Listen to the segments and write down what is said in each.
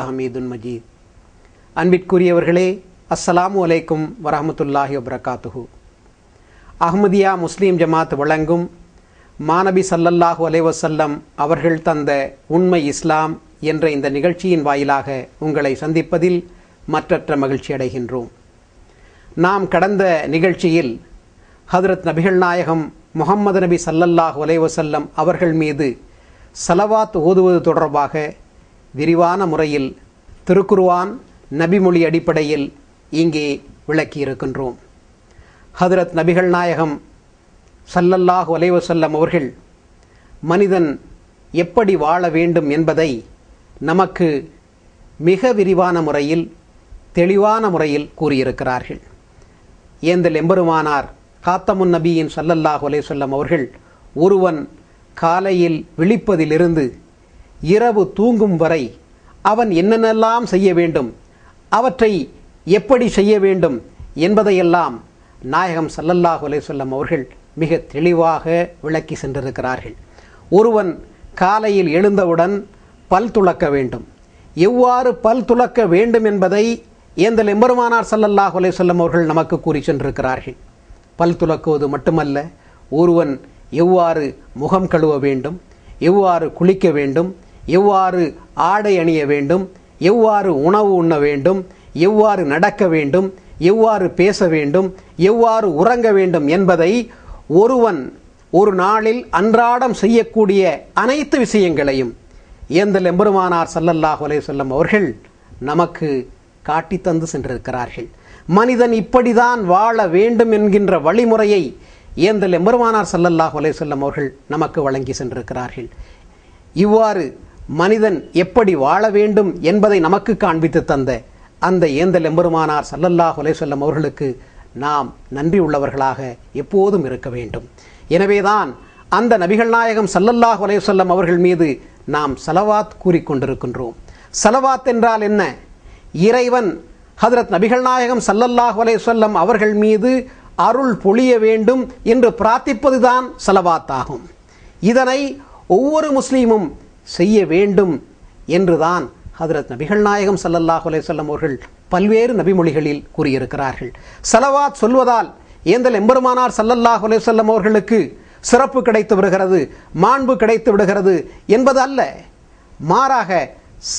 ஹமீதுன் மஜீத். அன்பிற்குரியவர்களே அஸ்ஸலாமு அலைக்கும் வரஹமத்துல்லாஹி வபரகாத்துஹு. அஹ்மதியா முஸ்லீம் ஜமாத் வழங்கும் மாநபி சல்லல்லாஹு அலைவசல்லம் அவர்கள் தந்த உண்மை இஸ்லாம் என்ற இந்த நிகழ்ச்சியின் வாயிலாக உங்களை சந்திப்பதில் மற்றற்ற மகிழ்ச்சி அடைகின்றோம். நாம் கடந்த நிகழ்ச்சியில் ஹதரத் நபிகள் நாயகம் முகமது நபி சல்லல்லாஹு அலைவசல்லம் அவர்கள் மீது சலவாத் ஓதுவது தொடர்பாக விரிவான முறையில் திருக்குருவான் நபிமொழி அடிப்படையில் இங்கே விளக்கியிருக்கின்றோம். ஹதரத் நபிகள் நாயகம் சல்லல்லாஹு அலைவசல்லம் அவர்கள் மனிதன் எப்படி வாழ வேண்டும் என்பதை நமக்கு மிக விரிவான முறையில் தெளிவான முறையில் கூறியிருக்கிறார்கள். ஏந்தல் எம்பெருமானார் காத்தமுன் நபியின் சல்லல்லாஹு அலைவசல்லம் அவர்கள் ஒருவன் காலையில் விழிப்பதிலிருந்து இரவு தூங்கும் வரை அவன் என்னென்னலாம் செய்ய வேண்டும் அவற்றை எப்படி செய்ய வேண்டும் என்பதையெல்லாம் நாயகம் சல்லல்லாஹு அலைவல்லம் அவர்கள் மிக தெளிவாக விளக்கி சென்றிருக்கிறார்கள். ஒருவன் காலையில் எழுந்தவுடன் பல் துளக்க வேண்டும். எவ்வாறு பல் துளக்க வேண்டும் என்பதை ஏந்தல் எம்பெருமானார் சல்லல்லாஹு அலைவல்லம் அவர்கள் நமக்கு கூறி சென்றிருக்கிறார்கள். பல் துளக்குவது மட்டுமல்ல ஒருவன் எவ்வாறு முகம் கழுவ வேண்டும் எவ்வாறு குளிக்க வேண்டும் எவ்வாறு ஆடை அணிய வேண்டும் எவ்வாறு உணவு உண்ண வேண்டும் எவ்வாறு நடக்க வேண்டும் எவ்வாறு பேச வேண்டும் எவ்வாறு உறங்க வேண்டும் என்பதை ஒருவன் ஒரு நாளில் அன்றாடம் செய்யக்கூடிய அனைத்து விஷயங்களையும் ஏந்தல் எம்பெருமானார் சல்லல்லாஹு அலைவல்லம் அவர்கள் நமக்கு காட்டி தந்து சென்றிருக்கிறார்கள். மனிதன் இப்படிதான் வாழ வேண்டும் என்கின்ற வழிமுறையை ஏந்தல் எம்பெருமானார் சல்லல்லாஹு அலைவல்லம் அவர்கள் நமக்கு வழங்கி சென்றிருக்கிறார்கள். இவ்வாறு மனிதன் எப்படி வாழ வேண்டும் என்பதை நமக்கு காண்பித்து தந்த அந்த ஏந்தல் எம்பெருமானார் சல்லல்லாஹ் அலைவல்லம் அவர்களுக்கு நாம் நன்றி உள்ளவர்களாக எப்போதும் இருக்க வேண்டும். எனவேதான் அந்த நபிகள் நாயகம் சல்லல்லாஹ் அலைவல்லம் அவர்கள் மீது நாம் சலவாத் கூறிக்கொண்டிருக்கின்றோம் சலவாத் என்றால் என்ன? இறைவன் ஹதரத் நபிகள் நாயகம் சல்லல்லாஹ் அலைவல்லம் அவர்கள் மீது அருள் பொழிய வேண்டும் என்று பிரார்த்திப்பதுதான் சலவாத் ஆகும் இதனை ஒவ்வொரு முஸ்லீமும் செய்ய வேண்டும் என்றுதான் ஹதரத் நபிகள் நாயகம் சல்லல்லாஹு அலைவல்லம் அவர்கள் பல்வேறு நபிமொழிகளில் கூறியிருக்கிறார்கள். சலவாத் சொல்வதால் ஏந்தல் எம்பெருமானார் சல்லல்லாஹு அலைவல்லம் அவர்களுக்கு சிறப்பு கிடைத்து விடுகிறது மாண்பு கிடைத்து விடுகிறது என்பது அல்ல. மாறாக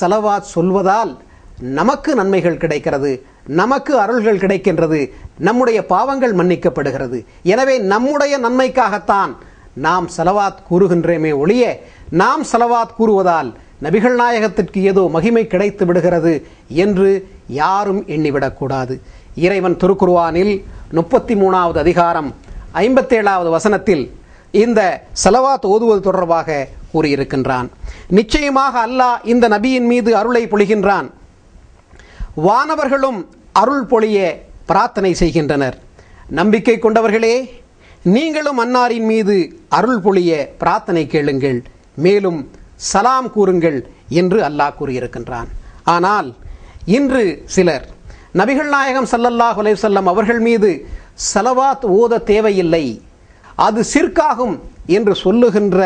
சலவாத் சொல்வதால் நமக்கு நன்மைகள் கிடைக்கிறது நமக்கு அருள்கள் கிடைக்கின்றது நம்முடைய பாவங்கள் மன்னிக்கப்படுகிறது. எனவே நம்முடைய நன்மைக்காகத்தான் நாம் செலவாத் கூறுகின்றேமே ஒழிய நாம் செலவாத் கூறுவதால் நபிகள் நாயகத்திற்கு ஏதோ மகிமை கிடைத்து விடுகிறது என்று யாரும் எண்ணிவிடக்கூடாது. இறைவன் திருக்குர்வானில் முப்பத்தி மூணாவது அதிகாரம் ஐம்பத்தேழாவது வசனத்தில் இந்த செலவாத் ஓதுவது தொடர்பாக கூறியிருக்கின்றான். நிச்சயமாக அல்லாஹ் இந்த நபியின் மீது அருளை பொழிகின்றான். வானவர்களும் அருள் பொழிய பிரார்த்தனை செய்கின்றனர். நம்பிக்கை கொண்டவர்களே நீங்களும் அன்னாரின் மீது அருள் பொழிய பிரார்த்தனை கேளுங்கள். மேலும் சலாம் கூறுங்கள் என்று அல்லாஹ் கூறியிருக்கின்றான். ஆனால் இன்று சிலர் நபிகள் நாயகம் சல்லல்லாஹ் செல்லம் அவர்கள் மீது சலவாத் ஓத தேவையில்லை. அது சிற்காகும் என்று சொல்லுகின்ற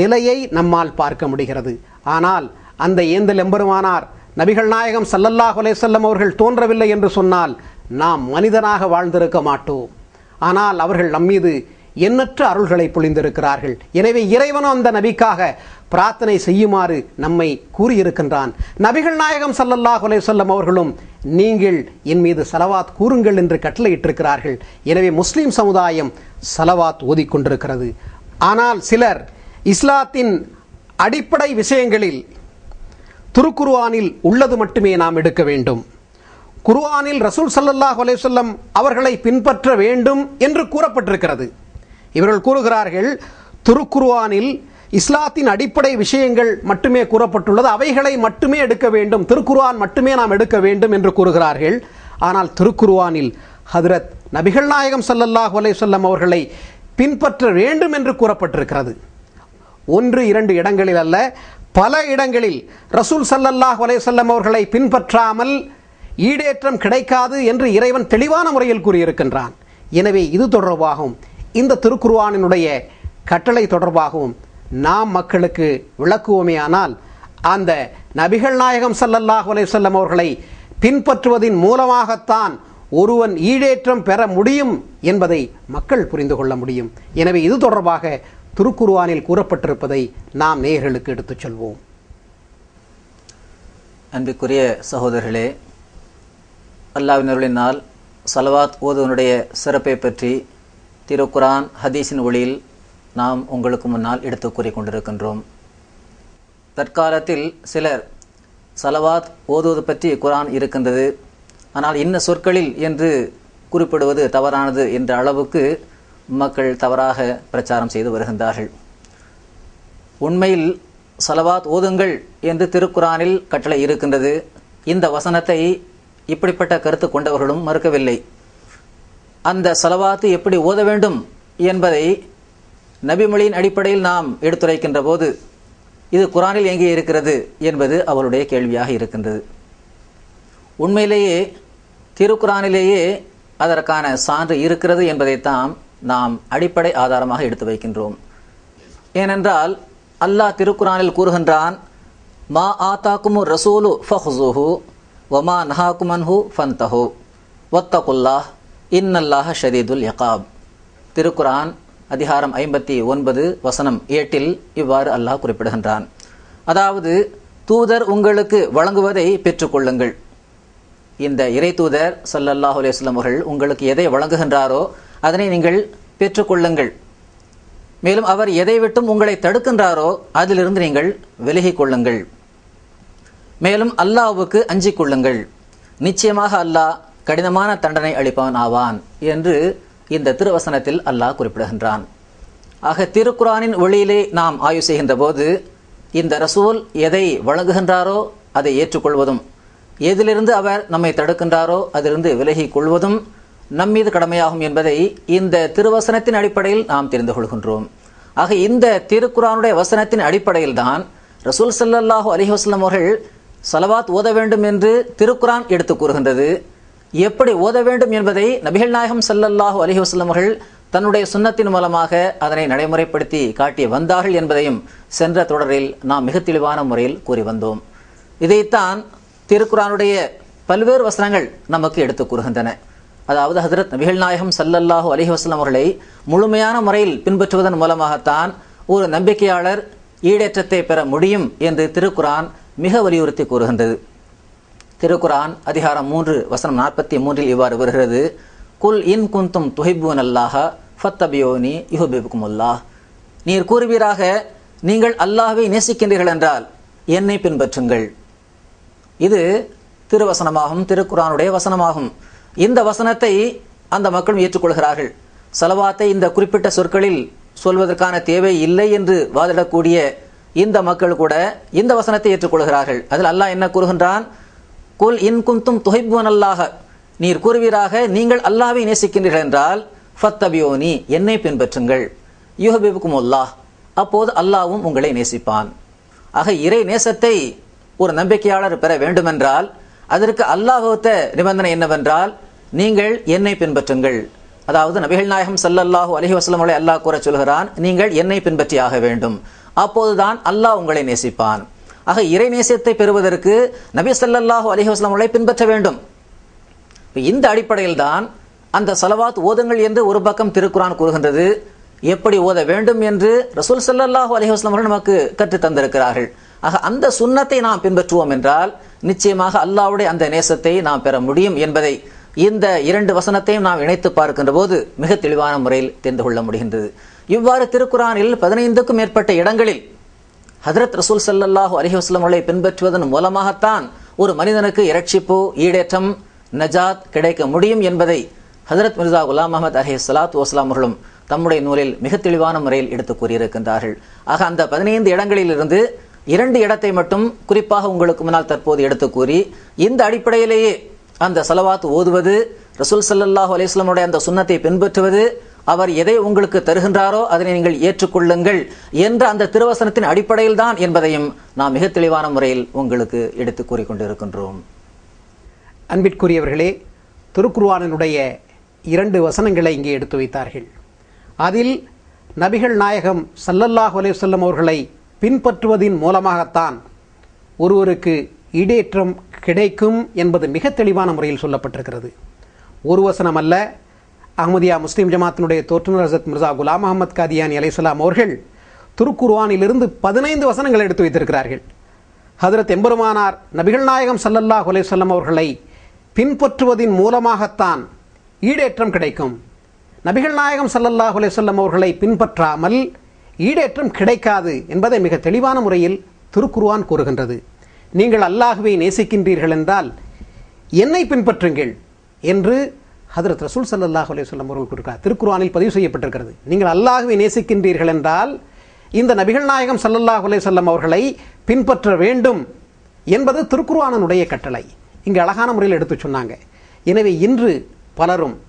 நிலையை நம்மால் பார்க்க முடிகிறது. ஆனால் அந்த ஏந்தல் எம்பெருமானார் நபிகள் நாயகம் சல்லல்லாஹ் செல்லம் அவர்கள் தோன்றவில்லை என்று சொன்னால் நாம் மனிதனாக வாழ்ந்திருக்க மாட்டோம். ஆனால் அவர்கள் நம்மீது எண்ணற்ற அருள்களை பொழிந்திருக்கிறார்கள். எனவே இறைவனும் அந்த நபிக்காக பிரார்த்தனை செய்யுமாறு நம்மை கூறியிருக்கின்றான். நபிகள் நாயகம் சல்லல்லாஹ் சொல்லம் அவர்களும் நீங்கள் என் மீது சலவாத் கூறுங்கள் என்று கட்டளையிட்டிருக்கிறார்கள். எனவே முஸ்லீம் சமுதாயம் சலவாத் ஓதிக்கொண்டிருக்கிறது. ஆனால் சிலர் இஸ்லாத்தின் அடிப்படை விஷயங்களில் துருக்குருவானில் உள்ளது மட்டுமே நாம் எடுக்க வேண்டும். குர்ஆனில் ரசூல் சல்லல்லாஹ் அலேசல்லம் அவர்களை பின்பற்ற வேண்டும் என்று கூறப்பட்டிருக்கிறது. இவர்கள் கூறுகிறார்கள் திருக்குர்ஆனில் இஸ்லாத்தின் அடிப்படை விஷயங்கள் மட்டுமே கூறப்பட்டுள்ளது அவைகளை மட்டுமே எடுக்க வேண்டும் திருக்குர்ஆன் மட்டுமே நாம் எடுக்க வேண்டும் என்று கூறுகிறார்கள். ஆனால் திருக்குர்ஆனில் ஹதரத் நபிகள் நாயகம் சல்லல்லாஹ் அலேசல்லம் அவர்களை பின்பற்ற வேண்டும் என்று கூறப்பட்டிருக்கிறது. ஒன்று இரண்டு இடங்களில் அல்ல பல இடங்களில் ரசூல் சல்லல்லாஹ் அலேசல்லம் அவர்களை பின்பற்றாமல் ஈடேற்றம் கிடைக்காது என்று இறைவன் தெளிவான முறையில் கூறியிருக்கின்றான். எனவே இது தொடர்பாகவும் இந்த திருக்குர்ஆனினுடைய கட்டளை தொடர்பாகவும் நாம் மக்களுக்கு விளக்குவோமே ஆனால் அந்த நபிகள் நாயகம் சல்லல்லாஹ் அலைஹி அவர்களை பின்பற்றுவதின் மூலமாகத்தான் ஒருவன் ஈடேற்றம் பெற முடியும் என்பதை மக்கள் புரிந்து கொள்ள முடியும். எனவே இது தொடர்பாக திருக்குர்ஆனில் கூறப்பட்டிருப்பதை நாம் நேயர்களுக்கு எடுத்துச் செல்வோம். அன்பிற்குரிய சகோதரர்களே அல்லாவினருளினால் சலவாத் ஓதுவனுடைய சிறப்பை பற்றி திருக்குரான் ஹதீஸின் ஒளியில் நாம் உங்களுக்கு முன்னால் எடுத்து கூறிக்கொண்டிருக்கின்றோம் தற்காலத்தில் சிலர் சலவாத் ஓதுவது பற்றி குரான் இருக்கின்றது. ஆனால் இன்ன சொற்களில் என்று குறிப்பிடுவது தவறானது என்ற அளவுக்கு மக்கள் தவறாக பிரச்சாரம் செய்து வருகின்றார்கள். உண்மையில் சலவாத் ஓதுங்கள் என்று திருக்குரானில் கட்டளை இருக்கின்றது. இந்த வசனத்தை இப்படிப்பட்ட கருத்து கொண்டவர்களும் மறுக்கவில்லை. அந்த சலவாத்து எப்படி ஓத வேண்டும் என்பதை நபிமொழியின் அடிப்படையில் நாம் எடுத்துரைக்கின்ற போது இது குரானில் எங்கே இருக்கிறது என்பது அவருடைய கேள்வியாக இருக்கின்றது. உண்மையிலேயே திருக்குரானிலேயே அதற்கான சான்று இருக்கிறது என்பதைத்தான் நாம் அடிப்படை ஆதாரமாக எடுத்து வைக்கின்றோம். ஏனென்றால் அல்லாஹ் திருக்குரானில் கூறுகின்றான் மா ஆத்தாக்குமு ரசூலு ஃபஹுசுஹு வமா நஹாக்குமன்ஹு ஃபன்தஹு ஒத்தகுல்லா இன்னல்லாஹ ஷதீதுல் யகாப் திருக்குரான் அதிகாரம் ஐம்பத்தி ஒன்பது வசனம் ஏட்டில் இவ்வாறு அல்லாஹ் குறிப்பிடுகின்றான். அதாவது தூதர் உங்களுக்கு வழங்குவதை பெற்றுக்கொள்ளுங்கள். இந்த இறை தூதர் சல்லல்லாஹு அலையம் அவர்கள் உங்களுக்கு எதை வழங்குகின்றாரோ அதனை நீங்கள் பெற்றுக்கொள்ளுங்கள். மேலும் அவர் எதை விட்டும் உங்களை தடுக்கின்றாரோ அதிலிருந்து நீங்கள் விலகிக் கொள்ளுங்கள். மேலும் அல்லாஹுவுக்கு அஞ்சிக் கொள்ளுங்கள். நிச்சயமாக அல்லாஹ் கடினமான தண்டனை அளிப்பவன் ஆவான் என்று இந்த திருவசனத்தில் அல்லாஹ் குறிப்பிடுகின்றான். ஆக திருக்குரானின் ஒளியிலே நாம் ஆய்வு செய்கின்ற போது இந்த ரசூல் எதை வழங்குகின்றாரோ அதை ஏற்றுக்கொள்வதும் எதிலிருந்து அவர் நம்மை தடுக்கின்றாரோ அதிலிருந்து விலகிக் கொள்வதும் நம்மீது கடமையாகும் என்பதை இந்த திருவசனத்தின் அடிப்படையில் நாம் தெரிந்து கொள்கின்றோம். ஆக இந்த திருக்குரானுடைய வசனத்தின் அடிப்படையில் தான் ரசூல் சல்லாஹூ அலிஹஸ்லம் அவர்கள் சலவாத் ஓத வேண்டும் என்று திருக்குரான் எடுத்து கூறுகின்றது. எப்படி ஓத வேண்டும் என்பதை நபிகள் நாயகம் சல்லல்லாஹு அலி வஸ்லம் அவர்கள் தன்னுடைய சுண்ணத்தின் மூலமாக அதனை நடைமுறைப்படுத்தி காட்டி வந்தார்கள் என்பதையும் சென்ற தொடரில் நாம் மிக தெளிவான முறையில் கூறி வந்தோம். இதைத்தான் திருக்குரானுடைய பல்வேறு வசனங்கள் நமக்கு எடுத்து கூறுகின்றன. அதாவது ஹசரத் நபிகள் நாயகம் சல்லல்லாஹு அலஹி வஸ்லம் அவர்களை முழுமையான முறையில் பின்பற்றுவதன் மூலமாகத்தான் ஒரு நம்பிக்கையாளர் ஈடேற்றத்தை பெற முடியும் என்று திருக்குரான் மிக வலியுறுத்தி கூறுகின்றது. திருக்குரான் அதிகாரம் மூன்று வசனம் நாற்பத்தி மூன்றில் இவ்வாறு வருகிறது. குல் இன் குந்தும் துஹிபூன் அல்லாஹ ஃபத்தபியோனி யுஹபிபுக்குமுல்லாஹ் நீர் கூறுவீராக நீங்கள் அல்லாஹ்வை நேசிக்கின்றீர்கள் என்றால் என்னை பின்பற்றுங்கள். இது திருவசனமாகும் திருக்குரானுடைய வசனமாகும். இந்த வசனத்தை அந்த மக்களும் ஏற்றுக்கொள்கிறார்கள். செலவாத்தை இந்த குறிப்பிட்ட சொற்களில் சொல்வதற்கான தேவை இல்லை என்று வாதிடக்கூடிய இந்த மக்கள் கூட இந்த வசனத்தை ஏற்றுக்கொள்கிறார்கள். அதில் அல்லாஹ் என்ன கூறுகின்றான்? குல் இன் குந்தும் துகைப்புவன் அல்லாஹ. நீர் கூறுவீராக நீங்கள் அல்லாவை நேசிக்கின்றீர்கள் என்றால் ஃபத்தபியோனி என்னை பின்பற்றுங்கள். யூஹபிபுக்கும் அல்லாஹ் அப்போது அல்லாவும் உங்களை நேசிப்பான். ஆக இறை நேசத்தை ஒரு நம்பிக்கையாளர் பெற வேண்டுமென்றால் அதற்கு அல்லாஹத்த நிபந்தனை என்னவென்றால் நீங்கள் என்னை பின்பற்றுங்கள். அதாவது நபிகள் நாயகம் சல்லல்லாஹு அலஹி வஸ்லம் அல்லாஹ் கூற சொல்கிறான் நீங்கள் என்னை பின்பற்றி ஆக வேண்டும். அப்போதுதான் அல்லாஹ் உங்களை நேசிப்பான். ஆக இறை நேசத்தை பெறுவதற்கு நபி சல்லாஹூ அலஹி வஸ்லம் பின்பற்ற வேண்டும். இந்த அடிப்படையில் தான் அந்த சலவாத் ஓதுங்கள் என்று ஒரு பக்கம் திருக்குரான் கூறுகின்றது. எப்படி ஓத வேண்டும் என்று ரசூல் சல்லாஹூ அலஹி அவர்கள் நமக்கு கற்றுத் தந்திருக்கிறார்கள். ஆக அந்த சுண்ணத்தை நாம் பின்பற்றுவோம் என்றால் நிச்சயமாக அல்லாவுடைய அந்த நேசத்தை நாம் பெற முடியும் என்பதை இந்த இரண்டு வசனத்தையும் நாம் இணைத்து பார்க்கின்ற போது மிக தெளிவான முறையில் தெரிந்து கொள்ள முடிகின்றது. இவ்வாறு திருக்குறானில் பதினைந்துக்கும் மேற்பட்ட இடங்களில் ஹதரத் ரசூல் சல்லாஹூ அலஹி வஸ்லம் அவர்களை பின்பற்றுவதன் மூலமாகத்தான் ஒரு மனிதனுக்கு இரட்சிப்பு ஈடேற்றம் நஜாத் கிடைக்க முடியும் என்பதை ஹதரத் மிர்சா குலாம் அஹமத் அலஹி சலாத் வஸ்லாம் அவர்களும் தம்முடைய நூலில் மிக தெளிவான முறையில் எடுத்து கூறியிருக்கின்றார்கள். ஆக அந்த பதினைந்து இடங்களிலிருந்து இரண்டு இடத்தை மட்டும் குறிப்பாக உங்களுக்கு முன்னால் தற்போது எடுத்து கூறி இந்த அடிப்படையிலேயே அந்த செலவாத்து ஓதுவது ரசூல் சல்லாஹூ அலிஸ்லமுடைய அந்த சுண்ணத்தை பின்பற்றுவது அவர் எதை உங்களுக்கு தருகின்றாரோ அதனை நீங்கள் ஏற்றுக்கொள்ளுங்கள் என்ற அந்த திருவசனத்தின் அடிப்படையில் தான் என்பதையும் நாம் மிக தெளிவான முறையில் உங்களுக்கு எடுத்து கூறிக்கொண்டிருக்கின்றோம். அன்பிற்குரியவர்களே திருக்குருவானனுடைய இரண்டு வசனங்களை இங்கே எடுத்து வைத்தார்கள். அதில் நபிகள் நாயகம் சல்லல்லாஹு அலைவல்லம் அவர்களை பின்பற்றுவதின் மூலமாகத்தான் ஒருவருக்கு ஈடேற்றம் கிடைக்கும் என்பது மிக தெளிவான முறையில் சொல்லப்பட்டிருக்கிறது. ஒரு வசனம் அல்ல அகமதியா முஸ்லீம் ஜமாத்தினுடைய தோற்றுநர் ஹசத் மிர்சா குலாம் அகமது காதியானி அலைசலாம் அவர்கள் திருக்குர்வானிலிருந்து பதினைந்து வசனங்கள் எடுத்து வைத்திருக்கிறார்கள். ஹதரத் எம்பெருமானார் நபிகள் நாயகம் சல்லல்லா அலைவல்லம் அவர்களை பின்பற்றுவதின் மூலமாகத்தான் ஈடேற்றம் கிடைக்கும். நபிகள் நாயகம் சல்லல்லா அலைவல்லம் அவர்களை பின்பற்றாமல் ஈடேற்றம் கிடைக்காது என்பதை மிக தெளிவான முறையில் திருக்குர்வான் கூறுகின்றது. நீங்கள் அல்லாஹுவை நேசிக்கின்றீர்கள் என்றால் என்னை பின்பற்றுங்கள் என்று ஹதரத் ரசூல் சல்லல்லாஹ் சொல்லம் அவர்கள் கொடுக்கிறார். திருக்குறானில் பதிவு செய்யப்பட்டிருக்கிறது. நீங்கள் அல்லாஹுவை நேசிக்கின்றீர்கள் என்றால் இந்த நபிகள் நாயகம் சல்லல்லாஹ் அலைவல்லம் அவர்களை பின்பற்ற வேண்டும் என்பது திருக்குறானனுடைய கட்டளை. இங்கு அழகான முறையில் எடுத்து சொன்னாங்க. எனவே இன்று பலரும்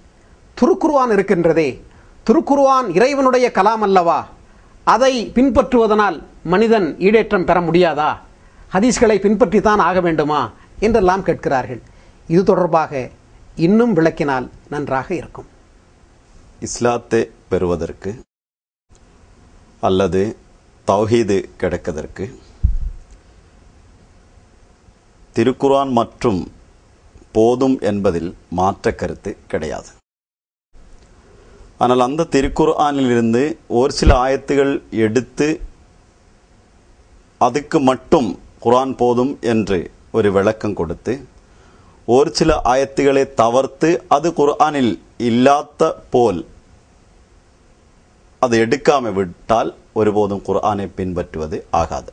திருக்குருவான் இருக்கின்றதே திருக்குருவான் இறைவனுடைய கலாம் அல்லவா? அதை பின்பற்றுவதனால் மனிதன் ஈடேற்றம் பெற முடியாதா? ஹதீஸ்களை பின்பற்றித்தான் ஆக வேண்டுமா? என்றெல்லாம் கேட்கிறார்கள். இது தொடர்பாக இன்னும் விளக்கினால் நன்றாக இருக்கும். இஸ்லாத்தை பெறுவதற்கு அல்லது தௌஹீது கிடைப்பதற்கு திருக்குரான் மற்றும் போதும் என்பதில் மாற்ற கருத்து கிடையாது. ஆனால் அந்த திருக்குர்ஆனிலிருந்து ஒரு சில ஆயத்துகள் எடுத்து அதுக்கு மட்டும் குரான் போதும் என்று ஒரு விளக்கம் கொடுத்து ஒரு சில ஆயத்துகளை தவிர்த்து அது குர்ஆனில் இல்லாத போல் அது எடுக்காம விட்டால் ஒருபோதும் குர்ஆனை பின்பற்றுவது ஆகாது.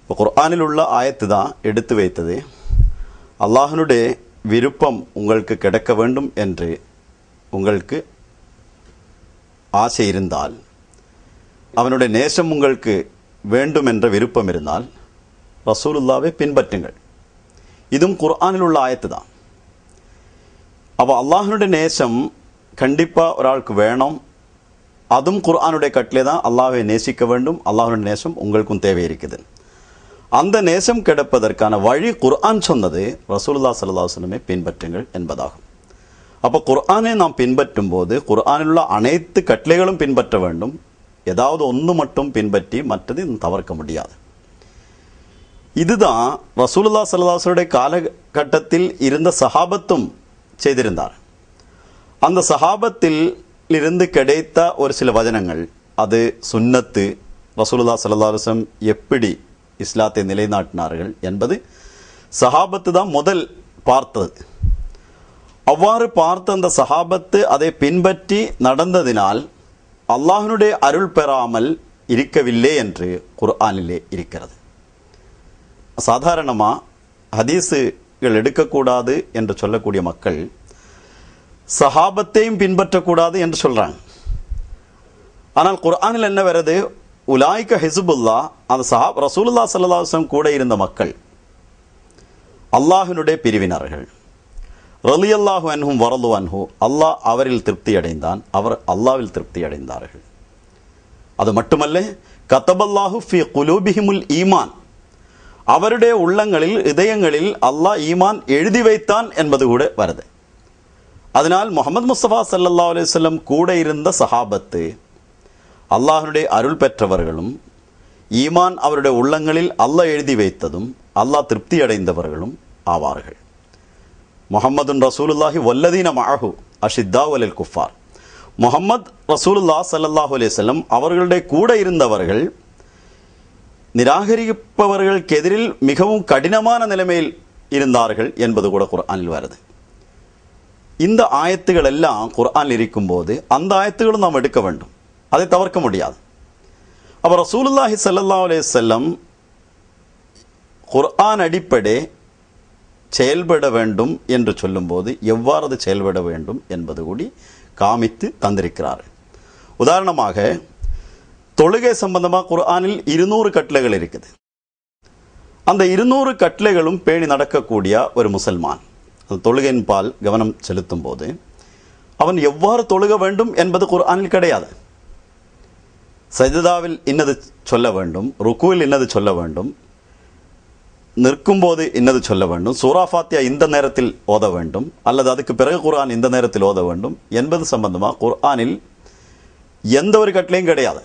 இப்போ குர்ஆனில் உள்ள ஆயத்து தான் எடுத்து வைத்தது. அல்லாஹனுடைய விருப்பம் உங்களுக்கு கிடைக்க வேண்டும் என்று உங்களுக்கு ஆசை இருந்தால் அவனுடைய நேசம் உங்களுக்கு வேண்டும் என்ற விருப்பம் இருந்தால் ரசூலுல்லாவை பின்பற்றுங்கள். இதுவும் குர்ஆனில் உள்ள ஆயத்து தான் அப்போ அல்லாஹனுடைய நேசம் கண்டிப்பாக ஒராளுக்கு வேணும் அதுவும் குர்ஆனுடைய கட்டிலே தான் அல்லாஹை நேசிக்க வேண்டும் அல்லாஹனுடைய நேசம் உங்களுக்கும் தேவை இருக்குது அந்த நேசம் கிடைப்பதற்கான வழி குர்ஆன் சொன்னது ரசூல்லா சல்லா பின்பற்றுங்கள் என்பதாகும் அப்போ குர்ஆனை நாம் பின்பற்றும் போது குர்ஆனிலுள்ள அனைத்து கட்டளைகளும் பின்பற்ற வேண்டும் ஏதாவது ஒன்று மட்டும் பின்பற்றி மற்றது தவிர்க்க முடியாது இதுதான் ரசூலுல்லா சல்லாஹனுடைய காலகட்டத்தில் இருந்த சஹாபத்தும் செய்திருந்தார். அந்த சஹாபத்தில் இருந்து கிடைத்த ஒரு சில வചനங்கள் அது சுன்னத்து. ரசூலுல்லா சல்லாஹம் எப்படி இஸ்லாத்தை நிலைநாட்டினார்கள் என்பது சஹாபத்து தான் முதல் பார்த்தது. அவ்வாறு பார்த்த அந்த சஹாபத்து அதை பின்பற்றி நடந்ததினால் அல்லாஹனுடைய அருள் பெறாமல் இருக்கவில்லை என்று குர்ஆனிலே இருக்கிறது. சாதாரணமாக ஹதீஸுகள் எடுக்கக்கூடாது என்று சொல்லக்கூடிய மக்கள் சஹாபத்தையும் பின்பற்றக்கூடாது என்று சொல்கிறாங்க ஆனால் குர்ஆனில் என்ன வருது? உலாய்க ஹிசுபுல்லா அந்த சஹாப் ரசூலுல்லா சல்லாஹம் கூட இருந்த மக்கள் அல்லாஹினுடைய பிரிவினர்கள் ரலி அல்லாஹு அன்ஹும் வரலு அன்ஹு அல்லாஹ் அவரில் திருப்தி அடைந்தான் அவர் அல்லாவில் திருப்தி அடைந்தார்கள். அது மட்டுமல்ல கத்தபல்லாஹு ஃபி குலூபிஹிமுல் ஈமான் அவருடைய உள்ளங்களில் இதயங்களில் அல்லாஹ் ஈமான் எழுதி வைத்தான் என்பது கூட வருது. அதனால் முகமது முஸ்தபா சல்லா அலுவலம் கூட இருந்த சஹாபத்து அல்லாஹனுடைய அருள் பெற்றவர்களும் ஈமான் அவருடைய உள்ளங்களில் அல்லாஹ் எழுதி வைத்ததும் அல்லாஹ் திருப்தி அடைந்தவர்களும் ஆவார்கள். முகமதுன் ரசூலுல்லாஹி வல்லதீன மஅஹு அஷித்தா வலில் குஃபார். முகமது ரசூலுல்லா சல்லல்லாஹு அலையம் அவர்களுடைய கூட இருந்தவர்கள் நிராகரிப்பவர்களுக்கு எதிரில் மிகவும் கடினமான நிலைமையில் இருந்தார்கள் என்பது கூட குர்ஆனில் வருது. இந்த ஆயத்துகள் எல்லாம் குர்ஆனில் இருக்கும்போது அந்த ஆயத்துகளும் நாம் எடுக்க வேண்டும். அதை தவிர்க்க முடியாது. அப்போ ரசூலுல்லாஹி சல்லா அலே செல்லம் குர்ஆன் அடிப்படை செயல்பட வேண்டும் என்று சொல்லும்போது எவ்வாறு அது செயல்பட வேண்டும் என்பது கூடி காமித்து தந்திருக்கிறார் உதாரணமாக தொழுகை சம்பந்தமாக குர்ஆனில் இருநூறு கட்டளைகள் இருக்குது. அந்த இருநூறு கட்டளைகளும் பேணி நடக்கக்கூடிய ஒரு முசல்மான். அந்த தொழுகையின் பால் கவனம் செலுத்தும் போது அவன் எவ்வாறு தொழுக வேண்டும் என்பது குர்ஆனில் கிடையாது. சஜிதாவில் இன்னது சொல்ல வேண்டும் ருக்குவில் இன்னது சொல்ல வேண்டும் நிற்கும்போது இன்னது சொல்ல வேண்டும் சூரா ஃபாத்தியா இந்த நேரத்தில் ஓத வேண்டும் அல்லது அதுக்கு பிறகு குர்ஆன் இந்த நேரத்தில் ஓத வேண்டும் என்பது சம்பந்தமாக குர்ஆனில் எந்த ஒரு கட்டளையும் கிடையாது.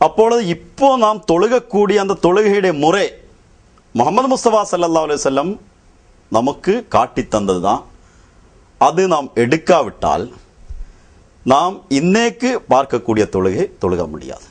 அப்பொழுது இப்போ நாம் தொழுகக்கூடிய அந்த தொழுகையுடைய முறை முகமது முஸ்தபா சல்லா அலி செல்லம் நமக்கு காட்டி தந்தது தான் அது நாம் எடுக்காவிட்டால் நாம் இன்னைக்கு பார்க்கக்கூடிய தொழுகை தொழுக முடியாது.